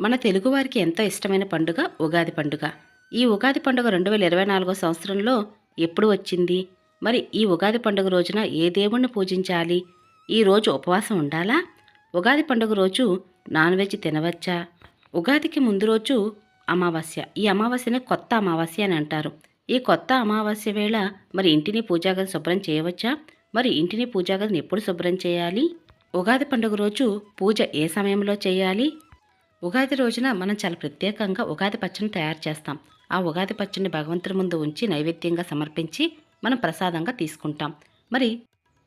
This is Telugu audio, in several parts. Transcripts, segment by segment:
మన తెలుగువారికి ఎంతో ఇష్టమైన పండుగ ఉగాది పండుగ. ఈ ఉగాది పండుగ రెండు వేల ఇరవై నాలుగో సంవత్సరంలో ఎప్పుడు వచ్చింది? మరి ఈ ఉగాది పండుగ రోజున ఏ దేవుణ్ణి పూజించాలి? ఈ రోజు ఉపవాసం ఉండాలా? ఉగాది పండుగ రోజు నాన్ వెజ్ తినవచ్చా? ఉగాదికి ముందు రోజు అమావాస్య. ఈ అమావాస్యని కొత్త అమావాస్య అని అంటారు. ఈ కొత్త అమావాస్య వేళ మరి ఇంటిని పూజాగది శుభ్రం చేయవచ్చా? మరి ఇంటిని పూజాగదిని ఎప్పుడు శుభ్రం చేయాలి? ఉగాది పండుగ రోజు పూజ ఏ సమయంలో చేయాలి? ఉగాది రోజున మనం చాలా ప్రత్యేకంగా ఉగాది పచ్చడిని తయారు చేస్తాం. ఆ ఉగాది పచ్చడిని భగవంతుడి ముందు ఉంచి నైవేద్యంగా సమర్పించి మనం ప్రసాదంగా తీసుకుంటాం. మరి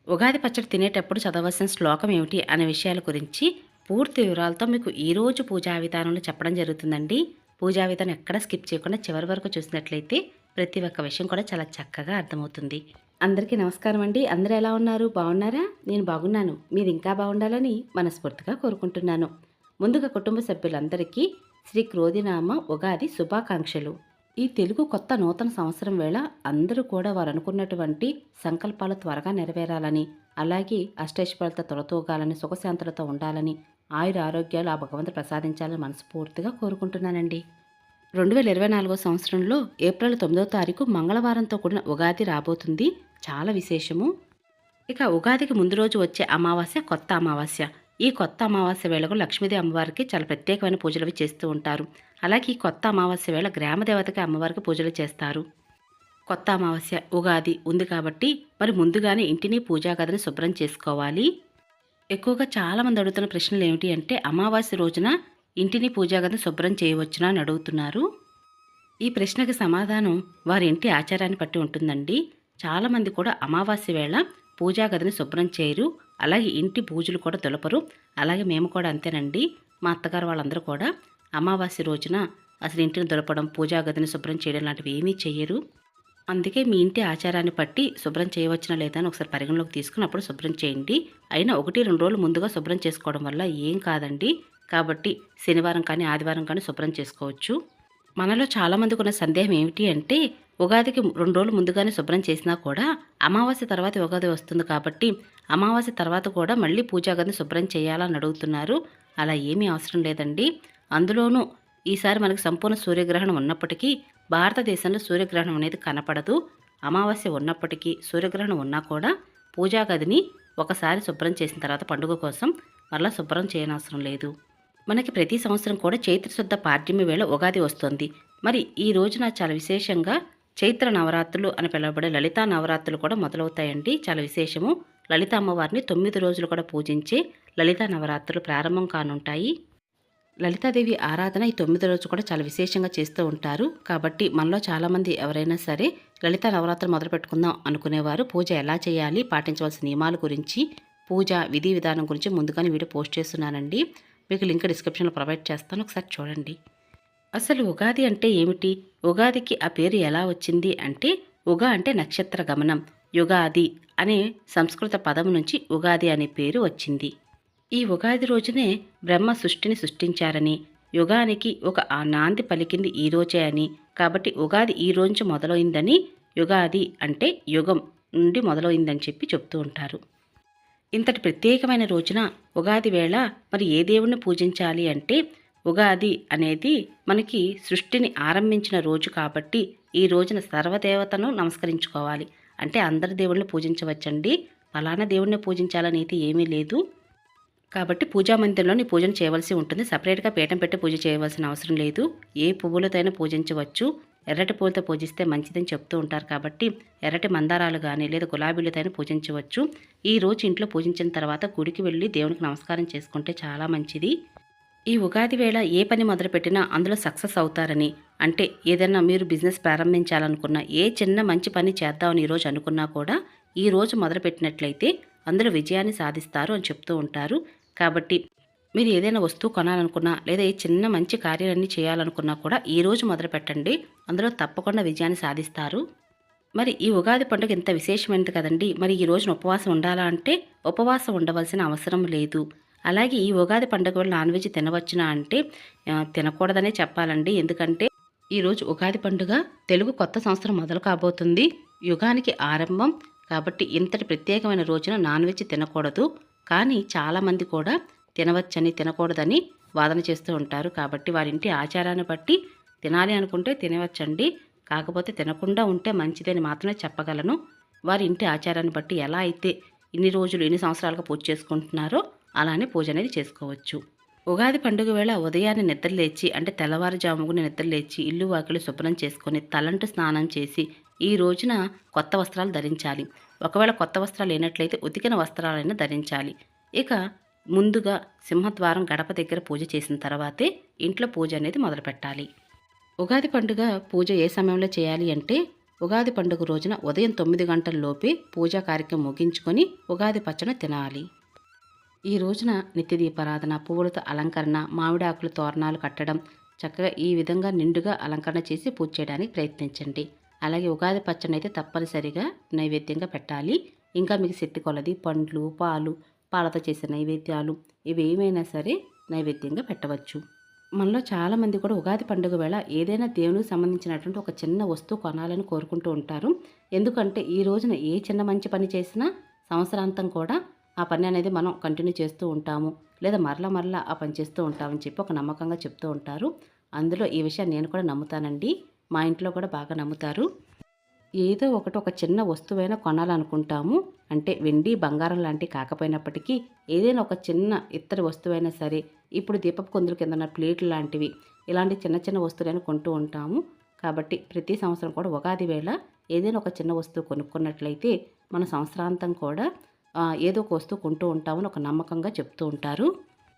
ఉగాది పచ్చడి తినేటప్పుడు చదవలసిన శ్లోకం ఏమిటి అనే విషయాల గురించి పూర్తి వివరాలతో మీకు ఈరోజు పూజా విధానంలో చెప్పడం జరుగుతుందండి. పూజా విధానం ఎక్కడ స్కిప్ చేయకుండా చివరి వరకు చూసినట్లయితే ప్రతి ఒక్క విషయం కూడా చాలా చక్కగా అర్థమవుతుంది. అందరికీ నమస్కారం అండి. అందరూ ఎలా ఉన్నారు? బాగున్నారా? నేను బాగున్నాను. మీరు ఇంకా బాగుండాలని మనస్ఫూర్తిగా కోరుకుంటున్నాను. ముందుగా కుటుంబ సభ్యులందరికీ శ్రీ క్రోధినామ ఉగాది శుభాకాంక్షలు. ఈ తెలుగు కొత్త నూతన సంవత్సరం వేళ అందరూ కూడా వారు అనుకున్నటువంటి సంకల్పాలు త్వరగా నెరవేరాలని అలాగే అష్టైశ్వర్యాలతో తొలతూగాలని సుఖశాంతులతో ఉండాలని ఆయుర ఆరోగ్యాలు ఆ భగవంతుడు ప్రసాదించాలని మనస్ఫూర్తిగా కోరుకుంటున్నానండి. రెండు వేల ఇరవై నాలుగో సంవత్సరంలో ఏప్రిల్ తొమ్మిదో తారీఖు మంగళవారంతో కూడిన ఉగాది రాబోతుంది. చాలా విశేషము. ఇక ఉగాదికి ముందు రోజు వచ్చే అమావాస్య కొత్త అమావాస్య. ఈ కొత్త అమావాస్య వేళకు లక్ష్మీదేవి అమ్మవారికి చాలా ప్రత్యేకమైన పూజలు అవి చేస్తూ ఉంటారు. అలాగే ఈ కొత్త అమావాస్య వేళ గ్రామదేవతకి అమ్మవారికి పూజలు చేస్తారు. కొత్త అమావాస్య ఉగాది ఉంది కాబట్టి మరి ముందుగానే ఇంటిని పూజా గదిని శుభ్రం చేసుకోవాలి. ఎక్కువగా చాలామంది అడుగుతున్న ప్రశ్నలు ఏమిటి అంటే అమావాస్య రోజున ఇంటిని పూజా గదిని శుభ్రం చేయవచ్చునా అని అడుగుతున్నారు. ఈ ప్రశ్నకి సమాధానం వారి ఇంటి ఆచారాన్ని బట్టి ఉంటుందండి. చాలామంది కూడా అమావాస్య వేళ పూజా గదిని శుభ్రం చేయరు. అలాగే ఇంటి పూజలు కూడా దులపరు అలాగే మేము కూడా అంతేనండి. మా అత్తగారు వాళ్ళందరూ కూడా అమావాస్య రోజున అసలు ఇంటిని దులపడం పూజా గదిని శుభ్రం చేయడం లాంటివి ఏమీ చేయరు అందుకే మీ ఇంటి ఆచారాన్ని బట్టి శుభ్రం చేయవచ్చునా లేదా అని ఒకసారి పరిగణలోకి తీసుకుని అప్పుడు శుభ్రం చేయండి. అయినా ఒకటి రెండు రోజులు ముందుగా శుభ్రం చేసుకోవడం వల్ల ఏం కాదండి. కాబట్టి శనివారం కానీ ఆదివారం కానీ శుభ్రం చేసుకోవచ్చు. మనలో చాలామందికి ఉన్న సందేహం ఏమిటి అంటే ఉగాదికి రెండు రోజులు ముందుగానే శుభ్రం చేసినా కూడా అమావాస్య తర్వాత ఉగాది వస్తుంది కాబట్టి అమావాస్య తర్వాత కూడా మళ్ళీ పూజాగదిని శుభ్రం చేయాలని అడుగుతున్నారు. అలా ఏమీ అవసరం లేదండి. అందులోనూ ఈసారి మనకి సంపూర్ణ సూర్యగ్రహణం ఉన్నప్పటికీ భారతదేశంలో సూర్యగ్రహణం అనేది కనపడదు. అమావాస్య ఉన్నప్పటికీ సూర్యగ్రహణం ఉన్నా కూడా పూజా గదిని ఒకసారి శుభ్రం చేసిన తర్వాత పండుగ కోసం మళ్ళీ శుభ్రం చేయనవసరం లేదు. మనకి ప్రతి సంవత్సరం కూడా చైత్రశుద్ధ పాడ్యమి వేళ ఉగాది వస్తుంది. మరి ఈ రోజున చాలా విశేషంగా చైత్ర నవరాత్రులు అని పిలువబడే లలితా నవరాత్రులు కూడా మొదలవుతాయండి. చాలా విశేషము. లలిత అమ్మవారిని తొమ్మిది రోజులు కూడా పూజించే లలితా నవరాత్రులు ప్రారంభం కానుంటాయి. లలితాదేవి ఆరాధన ఈ తొమ్మిది రోజు కూడా చాలా విశేషంగా చేస్తూ ఉంటారు. కాబట్టి మనలో చాలామంది ఎవరైనా సరే లలిత నవరాత్రులు మొదలు పెట్టుకుందాం అనుకునేవారు. పూజ ఎలా చేయాలి పాటించవలసిన నియమాల గురించి పూజ విధి విధానం గురించి ముందుగానే వీడియో పోస్ట్ చేస్తున్నానండి. మీకు లింక్ డిస్క్రిప్షన్లో ప్రొవైడ్ చేస్తాను. ఒకసారి చూడండి. అసలు ఉగాది అంటే ఏమిటి? ఉగాదికి ఆ పేరు ఎలా వచ్చింది అంటే ఉగా అంటే నక్షత్ర గమనం యుగాది అనే సంస్కృత పదం నుంచి ఉగాది అనే పేరు వచ్చింది. ఈ ఉగాది రోజునే బ్రహ్మ సృష్టిని సృష్టించారని యుగానికి ఒక ఆ నాంది పలికింది ఈ రోజే అని. కాబట్టి ఉగాది ఈ రోజు మొదలైందని యుగాది అంటే యుగం నుండి మొదలైందని చెప్పి చెప్తూ ఉంటారు. ఇంతటి ప్రత్యేకమైన రోజున ఉగాది వేళ మరి ఏ దేవుణ్ణి పూజించాలి అంటే ఉగాది అనేది మనకి సృష్టిని ఆరంభించిన రోజు కాబట్టి ఈ రోజున సర్వదేవతను నమస్కరించుకోవాలి. అంటే అందరి దేవుళ్ళని పూజించవచ్చండి. ఫలానా దేవుణ్ణి పూజించాలని అయితే ఏమీ లేదు. కాబట్టి పూజా మందిరంలోని పూజను చేయవలసి ఉంటుంది. సపరేట్గా పీఠం పెట్టి పూజ చేయవలసిన అవసరం లేదు. ఏ పువ్వులతోనైనా పూజించవచ్చు. ఎర్రటి పూలతో పూజిస్తే మంచిదని చెప్తూ ఉంటారు కాబట్టి ఎర్రటి మందారాలు కానీ లేదా గులాబీలతోనే పూజించవచ్చు. ఈ రోజు ఇంట్లో పూజించిన తర్వాత గుడికి వెళ్ళి దేవునికి నమస్కారం చేసుకుంటే చాలా మంచిది. ఈ ఉగాది వేళ ఏ పని మొదలుపెట్టినా అందులో సక్సెస్ అవుతారని. అంటే ఏదైనా మీరు బిజినెస్ ప్రారంభించాలనుకున్నా ఏ చిన్న మంచి పని చేద్దామని ఈరోజు అనుకున్నా కూడా ఈ రోజు మొదలుపెట్టినట్లయితే అందులో విజయాన్ని సాధిస్తారు అని చెప్తూ ఉంటారు. కాబట్టి మీరు ఏదైనా వస్తువు కొనాలనుకున్నా లేదా ఏ చిన్న మంచి కార్యాలన్నీ చేయాలనుకున్నా కూడా ఈ రోజు మొదలు పెట్టండి అందులో తప్పకుండా విజయాన్ని సాధిస్తారు. మరి ఈ ఉగాది పండుగ ఇంత విశేషమైనది కదండి. మరి ఈ రోజున ఉపవాసం ఉండాలా అంటే ఉపవాసం ఉండవలసిన అవసరం లేదు. అలాగే ఈ ఉగాది పండుగ వల్ల నాన్ వెజ్ తినవచ్చునా అంటే తినకూడదనే చెప్పాలండి. ఎందుకంటే ఈరోజు ఉగాది పండుగ తెలుగు కొత్త సంవత్సరం మొదలు కాబోతుంది. యుగానికి ఆరంభం. కాబట్టి ఇంతటి ప్రత్యేకమైన రోజున నాన్ వెజ్ తినకూడదు. కానీ చాలామంది కూడా తినవచ్చని తినకూడదని వాదన చేస్తూ ఉంటారు. కాబట్టి వారింటి ఆచారాన్ని బట్టి తినాలి అనుకుంటే తినవచ్చండి. కాకపోతే తినకుండా ఉంటే మంచిదని మాత్రమే చెప్పగలను. వారి ఇంటి ఆచారాన్ని బట్టి ఎలా అయితే ఇన్ని రోజులు ఎన్ని సంవత్సరాలుగా పూజ చేసుకుంటున్నారో అలానే పూజ అనేది చేసుకోవచ్చు. ఉగాది పండుగ వేళ ఉదయాన్నే నిద్రలేచి అంటే తెల్లవారుజాముకుని నిద్రలేచి ఇల్లు వాకిలు శుభ్రం చేసుకొని తలంటు స్నానం చేసి ఈ రోజున కొత్త వస్త్రాలు ధరించాలి. ఒకవేళ కొత్త వస్త్రాలు లేనట్లయితే ఉతికిన వస్త్రాలైనా ధరించాలి. ఇక ముందుగా సింహద్వారం గడప దగ్గర పూజ చేసిన తర్వాతే ఇంట్లో పూజ అనేది మొదలుపెట్టాలి. ఉగాది పండుగ పూజ ఏ సమయంలో చేయాలి అంటే ఉగాది పండుగ రోజున ఉదయం తొమ్మిది గంటల లోపే పూజా కార్యక్రమం ముగించుకొని ఉగాది పచ్చడి తినాలి. ఈ రోజున నిత్యదీపారాధన పువ్వులతో అలంకరణ మామిడాకులు తోరణాలు కట్టడం చక్కగా ఈ విధంగా నిండుగా అలంకరణ చేసి పూజ చేయడానికి ప్రయత్నించండి. అలాగే ఉగాది పచ్చడి అయితే తప్పనిసరిగా నైవేద్యంగా పెట్టాలి. ఇంకా మీకు శక్తి కొలది పండ్లు పాలు పాలతో చేసే నైవేద్యాలు ఇవి ఏమైనా సరే నైవేద్యంగా పెట్టవచ్చు. మనలో చాలామంది కూడా ఉగాది పండుగ వేళ ఏదైనా దేవునికి సంబంధించినటువంటి ఒక చిన్న వస్తువు కొనాలని కోరుకుంటూ ఉంటారు. ఎందుకంటే ఈ రోజున ఏ చిన్న మంచి పని చేసినా సంవత్సరాంతం కూడా ఆ పని అనేది మనం కంటిన్యూ చేస్తూ ఉంటాము. లేదా మరలా మరలా ఆ పని చేస్తూ ఉంటామని చెప్పి ఒక నమ్మకంగా చెప్తూ ఉంటారు. అందులో ఈ విషయాన్ని నేను కూడా నమ్ముతానండి. మా ఇంట్లో కూడా బాగా నమ్ముతారు. ఏదో ఒకటి ఒక చిన్న వస్తువైనా కొనాలనుకుంటాము. అంటే వెండి బంగారం లాంటివి కాకపోయినప్పటికీ ఏదైనా ఒక చిన్న ఇత్తడి వస్తువైనా సరే ఇప్పుడు దీపపు కొందుల కింద ప్లేట్లు లాంటివి ఇలాంటి చిన్న చిన్న వస్తువులను కొంటూ ఉంటాము. కాబట్టి ప్రతి సంవత్సరం కూడా ఉగాది వేళ ఏదైనా ఒక చిన్న వస్తువు కొనుక్కున్నట్లయితే మన సంవత్సరాంతం కూడా ఏదో ఒక వస్తువు కొంటూ ఉంటామని ఒక నమ్మకంగా చెప్తూ ఉంటారు.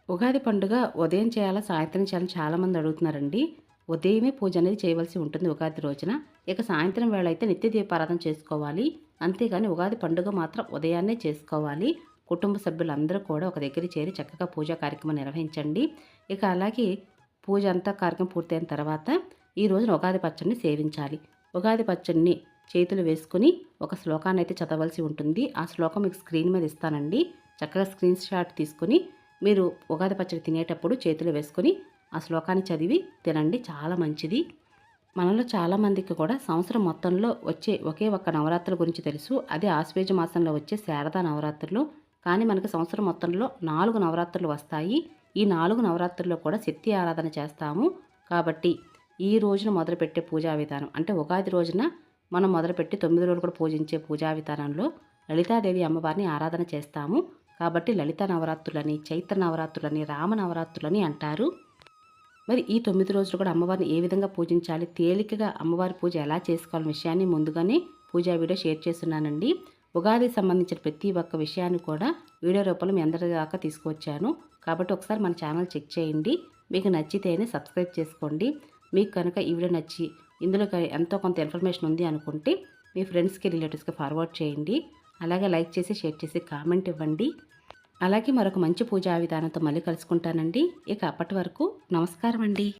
ఉగాది పండుగ ఉదయం చేయాలా సాయంత్రం చేయాలని చాలామంది అడుగుతున్నారండి. ఉదయమే పూజ అనేది చేయవలసి ఉంటుంది ఉగాది రోజున. ఇక సాయంత్రం వేళ అయితే నిత్య దీపారాధన చేసుకోవాలి. అంతేగాని ఉగాది పండుగ మాత్రం ఉదయాన్నే చేసుకోవాలి. కుటుంబ సభ్యులందరూ కూడా ఒక దగ్గర చేరి చక్కగా పూజా కార్యక్రమం నిర్వహించండి. ఇక అలాగే పూజ అంతా కార్యక్రమం పూర్తయిన తర్వాత ఈ రోజున ఉగాది పచ్చడిని సేవించాలి. ఉగాది పచ్చడిని చేతులు వేసుకుని ఒక శ్లోకాన్ని అయితే చదవలసి ఉంటుంది. ఆ శ్లోకం మీకు స్క్రీన్ మీద ఇస్తానండి. చక్కగా స్క్రీన్ షాట్ తీసుకుని మీరు ఉగాది పచ్చడి తినేటప్పుడు చేతులు వేసుకొని ఆ శ్లోకాన్ని చదివి తినండి. చాలా మంచిది. మనలో చాలామందికి కూడా సంవత్సరం మొత్తంలో వచ్చే ఒకే ఒక్క నవరాత్రుల గురించి తెలుసు. అదే ఆశ్వేజ మాసంలో వచ్చే శారదా నవరాత్రులు. కానీ మనకు సంవత్సరం మొత్తంలో నాలుగు నవరాత్రులు వస్తాయి. ఈ నాలుగు నవరాత్రుల్లో కూడా శక్తి ఆరాధన చేస్తాము. కాబట్టి ఈ రోజున మొదలుపెట్టే పూజా విధానం అంటే ఉగాది రోజున మనం మొదలుపెట్టి తొమ్మిది రోజులు కూడా పూజించే పూజా విధానంలో లలితాదేవి అమ్మవారిని ఆరాధన చేస్తాము. కాబట్టి లలిత నవరాత్రులని చైత్ర నవరాత్రులని రామ నవరాత్రులని అంటారు. మరి ఈ తొమ్మిది రోజులు కూడా అమ్మవారిని ఏ విధంగా పూజించాలి? తేలికగా అమ్మవారి పూజ ఎలా చేసుకోవాలని విషయాన్ని ముందుగానే పూజా వీడియో షేర్ చేస్తున్నానండి. ఉగాదికి సంబంధించిన ప్రతి ఒక్క విషయాన్ని కూడా వీడియో రూపంలో మీ అందరి దాకా తీసుకువచ్చాను. కాబట్టి ఒకసారి మన ఛానల్ చెక్ చేయండి. మీకు నచ్చితేనే సబ్స్క్రైబ్ చేసుకోండి. మీకు కనుక ఈ వీడియో నచ్చి ఇందులో ఎంతో కొంత ఇన్ఫర్మేషన్ ఉంది అనుకుంటే మీ ఫ్రెండ్స్కి రిలేటివ్స్కి ఫార్వర్డ్ చేయండి. అలాగే లైక్ చేసి షేర్ చేసి కామెంట్ ఇవ్వండి. అలాగే మరొక మంచి పూజా విధానంతో మళ్ళీ కలుసుకుంటానండి. ఇక అప్పటి వరకు నమస్కారం అండి